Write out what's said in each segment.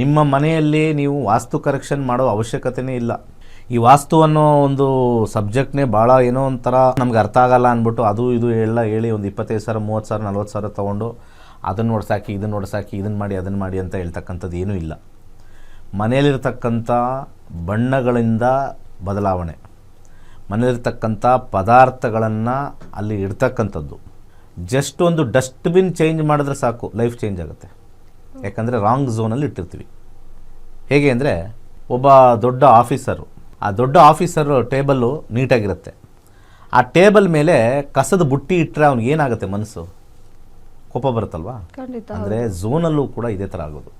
ನಿಮ್ಮ ಮನೆಯಲ್ಲಿ ನೀವು ವಾಸ್ತು ಕರೆಕ್ಷನ್ ಮಾಡೋ ಅವಶ್ಯಕತೆನೇ ಇಲ್ಲ. ಈ ವಾಸ್ತು ಅನ್ನೋ ಒಂದು ಸಬ್ಜೆಕ್ಟ್ನೇ ಭಾಳ ಏನೋ ಒಂಥರ ನಮ್ಗೆ ಅರ್ಥ ಆಗಲ್ಲ ಅಂದ್ಬಿಟ್ಟು ಅದು ಇದು ಎಲ್ಲ ಹೇಳಿ ಒಂದು ಇಪ್ಪತ್ತೈದು ಸಾವಿರ, ಮೂವತ್ತು ಸಾವಿರ, ನಲ್ವತ್ತು ಸಾವಿರ ತೊಗೊಂಡು ಅದನ್ನು ನೋಡ್ಸಾಕಿ ಇದನ್ನು ನೋಡ್ಸಾಕಿ ಇದನ್ನು ಮಾಡಿ, ಅದನ್ನು ಮಾಡಿ ಅಂತ ಹೇಳ್ತಕ್ಕಂಥದ್ದು ಏನೂ ಇಲ್ಲ. ಮನೆಯಲ್ಲಿರ್ತಕ್ಕಂಥ ಬಣ್ಣಗಳಿಂದ ಬದಲಾವಣೆ. ಮನೆಯಲ್ಲಿರ್ತಕ್ಕಂಥ ಪದಾರ್ಥಗಳನ್ನು ಅಲ್ಲಿ ಇಡ್ತಕ್ಕಂಥದ್ದು. ಜಸ್ಟ್ ಒಂದು ಡಸ್ಟ್ಬಿನ್ ಚೇಂಜ್ ಮಾಡಿದ್ರೆ ಸಾಕು ಲೈಫ್ ಚೇಂಜ್ ಆಗುತ್ತೆ. ಯಾಕಂದರೆ ರಾಂಗ್ ಝೋನಲ್ಲಿ ಇಟ್ಟಿರ್ತೀವಿ. ಹೇಗೆ ಅಂದರೆ ಒಬ್ಬ ದೊಡ್ಡ ಆಫೀಸರು ಆ ದೊಡ್ಡ ಆಫೀಸರ್ ಟೇಬಲ್ಲು ನೀಟಾಗಿರುತ್ತೆ. ಆ ಟೇಬಲ್ ಮೇಲೆ ಕಸದ ಬುಟ್ಟಿ ಇಟ್ಟರೆ ಅವ್ನಿಗೆ ಏನಾಗುತ್ತೆ ಮನಸ್ಸು? ಕೋಪ ಬರುತ್ತಲ್ವಾ? ಅಂದರೆ ಝೋನಲ್ಲೂ ಕೂಡ ಇದೇ ಥರ ಆಗೋದು.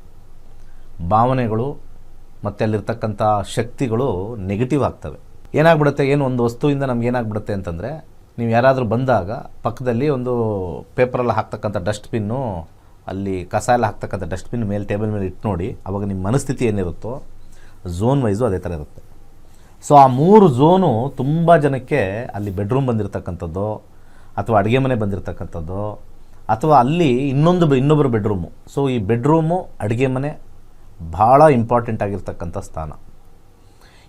ಭಾವನೆಗಳು ಮತ್ತು ಅಲ್ಲಿರ್ತಕ್ಕಂಥ ಶಕ್ತಿಗಳು ನೆಗೆಟಿವ್ ಆಗ್ತವೆ. ಏನಾಗ್ಬಿಡುತ್ತೆ? ಏನು ಒಂದು ವಸ್ತುವಿಂದ ನಮ್ಗೆ ಏನಾಗ್ಬಿಡುತ್ತೆ ಅಂತಂದರೆ ನೀವು ಯಾರಾದರೂ ಬಂದಾಗ ಪಕ್ಕದಲ್ಲಿ ಒಂದು ಪೇಪರಲ್ಲಿ ಹಾಕ್ತಕ್ಕಂಥ ಡಸ್ಟ್ಬಿನ್ನು ಅಲ್ಲಿ ಕಸ ಎಲ್ಲ ಹಾಕ್ತಕ್ಕಂಥ ಡಸ್ಟ್ಬಿನ್ ಮೇಲೆ ಟೇಬಲ್ ಮೇಲೆ ಇಟ್ಟು ನೋಡಿ, ಅವಾಗ ನಿಮ್ಮ ಮನಸ್ಥಿತಿ ಏನಿರುತ್ತೋ ಝೋನ್ ವೈಸು ಅದೇ ಥರ ಇರುತ್ತೆ. ಸೊ ಆ ಮೂರು ಝೋನು ತುಂಬ ಜನಕ್ಕೆ ಅಲ್ಲಿ ಬೆಡ್ರೂಮ್ ಬಂದಿರತಕ್ಕಂಥದ್ದು, ಅಥವಾ ಅಡುಗೆ ಮನೆ ಬಂದಿರತಕ್ಕಂಥದ್ದು, ಅಥವಾ ಅಲ್ಲಿ ಇನ್ನೊಂದು ಇನ್ನೊಬ್ಬರು ಬೆಡ್ರೂಮು ಸೊ ಈ ಬೆಡ್ರೂಮು ಅಡುಗೆ ಮನೆ ಭಾಳ ಇಂಪಾರ್ಟೆಂಟ್ ಆಗಿರ್ತಕ್ಕಂಥ ಸ್ಥಾನ.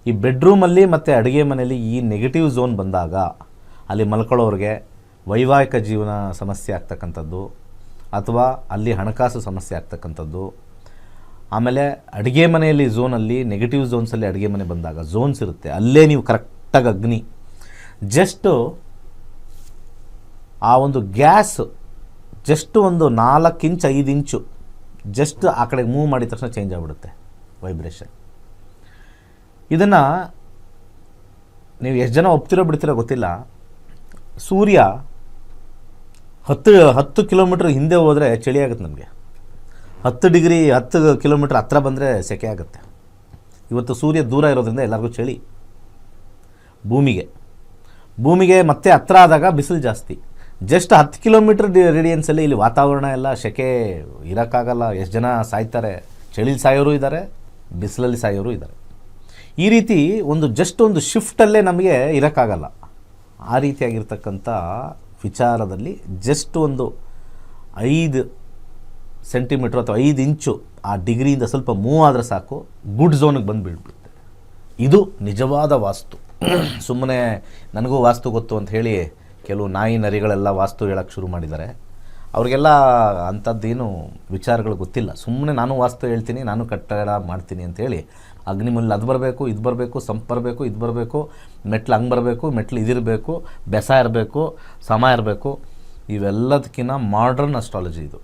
ಈ ಬೆಡ್ರೂಮಲ್ಲಿ ಮತ್ತು ಅಡುಗೆ ಮನೆಯಲ್ಲಿ ಈ ನೆಗೆಟಿವ್ ಝೋನ್ ಬಂದಾಗ, ಅಲ್ಲಿ ಮಲ್ಕೊಳ್ಳೋರಿಗೆ ವೈವಾಹಿಕ ಜೀವನ ಸಮಸ್ಯೆ ಆಗ್ತಕ್ಕಂಥದ್ದು ಅಥವಾ ಅಲ್ಲಿ ಹಣಕಾಸು ಸಮಸ್ಯೆ ಆಗ್ತಕ್ಕಂಥದ್ದು. ಆಮೇಲೆ ಅಡುಗೆ ಮನೆಯಲ್ಲಿ ಝೋನಲ್ಲಿ ನೆಗೆಟಿವ್ ಝೋನ್ಸಲ್ಲಿ ಅಡುಗೆ ಮನೆ ಬಂದಾಗ ಝೋನ್ಸ್ ಇರುತ್ತೆ. ಅಲ್ಲೇ ನೀವು ಕರೆಕ್ಟಾಗಿ ಅಗ್ನಿ. ಜಸ್ಟು ಆ ಒಂದು ಗ್ಯಾಸ್ ಜಸ್ಟ್ ಒಂದು ನಾಲ್ಕು ಇಂಚ್, ಐದು ಇಂಚು ಜಸ್ಟ್ ಆ ಕಡೆಗೆ ಮೂವ್ ಮಾಡಿದ ತಕ್ಷಣ ಚೇಂಜ್ ಆಗಿಬಿಡುತ್ತೆ ವೈಬ್ರೇಷನ್ ಇದನ್ನು ನೀವು ಎಷ್ಟು ಜನ ಒಪ್ತಿರೋ ಬಿಡ್ತಿರೋ ಗೊತ್ತಿಲ್ಲ. ಸೂರ್ಯ ಹತ್ತು ಹತ್ತು ಕಿಲೋಮೀಟ್ರ್ ಹಿಂದೆ ಹೋದರೆ ಚಳಿ ಆಗುತ್ತೆ ನಮಗೆ. ಹತ್ತು ಡಿಗ್ರಿ, ಹತ್ತು ಕಿಲೋಮೀಟ್ರ್ ಹತ್ತಿರ ಬಂದರೆ ಸೆಕೆ ಆಗುತ್ತೆ. ಇವತ್ತು ಸೂರ್ಯ ದೂರ ಇರೋದ್ರಿಂದ ಎಲ್ಲರಿಗೂ ಚಳಿ. ಭೂಮಿಗೆ. ಭೂಮಿಗೆ ಮತ್ತೆ ಹತ್ರ ಆದಾಗ ಬಿಸಿಲು ಜಾಸ್ತಿ. ಜಸ್ಟ್ ಹತ್ತು ಕಿಲೋಮೀಟ್ರ್ ರೇಡಿಯನ್ಸಲ್ಲಿ ಇಲ್ಲಿ ವಾತಾವರಣ ಎಲ್ಲ ಸೆಕೆ ಇರೋಕ್ಕಾಗಲ್ಲ. ಎಷ್ಟು ಜನ ಸಾಯ್ತಾರೆ? ಚಳಿಲಿ ಸಾಯೋರು ಇದ್ದಾರೆ ಬಿಸಿಲಲ್ಲಿ ಸಾಯೋರು ಇದ್ದಾರೆ ಈ ರೀತಿ ಒಂದು, ಜಸ್ಟ್ ಒಂದು ಶಿಫ್ಟಲ್ಲೇ ನಮಗೆ ಇರೋಕ್ಕಾಗಲ್ಲ. ಆ ರೀತಿಯಾಗಿರ್ತಕ್ಕಂಥ ವಿಚಾರದಲ್ಲಿ ಜಸ್ಟ್ ಒಂದು ಐದು ಸೆಂಟಿಮೀಟ್ರ್ ಅಥವಾ ಐದು ಇಂಚು ಆ ಡಿಗ್ರಿಯಿಂದ ಸ್ವಲ್ಪ ಮೂವ್ ಆದರೆ ಸಾಕು ಗುಡ್ ಝೋನಿಗೆ ಬಂದು ಬೀಳ್ಬಿಡುತ್ತೆ ಇದು ನಿಜವಾದ ವಾಸ್ತು. ಸುಮ್ಮನೆ ನನಗೂ ವಾಸ್ತು ಗೊತ್ತು ಅಂತ ಹೇಳಿ ಕೆಲವು ನಾಯಿ ನರಿಗಳೆಲ್ಲ ವಾಸ್ತು ಹೇಳೋಕ್ಕೆ ಶುರು ಮಾಡಿದ್ದಾರೆ. ಅವ್ರಿಗೆಲ್ಲ ಅಂಥದ್ದೇನು ವಿಚಾರಗಳು ಗೊತ್ತಿಲ್ಲ. ಸುಮ್ಮನೆ ನಾನು ವಾಸ್ತು ಹೇಳ್ತೀನಿ, ನಾನು ಕಟ್ಟಡ ಮಾಡ್ತೀನಿ ಅಂತೇಳಿ ಅಗ್ನಿಮೂಲ ಅದು ಬರಬೇಕು, ಇದು ಬರಬೇಕು, ಸಂಪ್ ಬರಬೇಕು, ಇದು ಬರಬೇಕು, ಮೆಟ್ಲು ಹಂಗೆ ಬರಬೇಕು, ಮೆಟ್ಲು ಇದಿರಬೇಕು ಬೆಸ ಇರಬೇಕು ಸಮ ಇರಬೇಕು ಇವೆಲ್ಲದಕ್ಕಿಂತ ಮಾಡ್ರನ್ ಅಸ್ಟ್ರಾಲಜಿ ಇದು.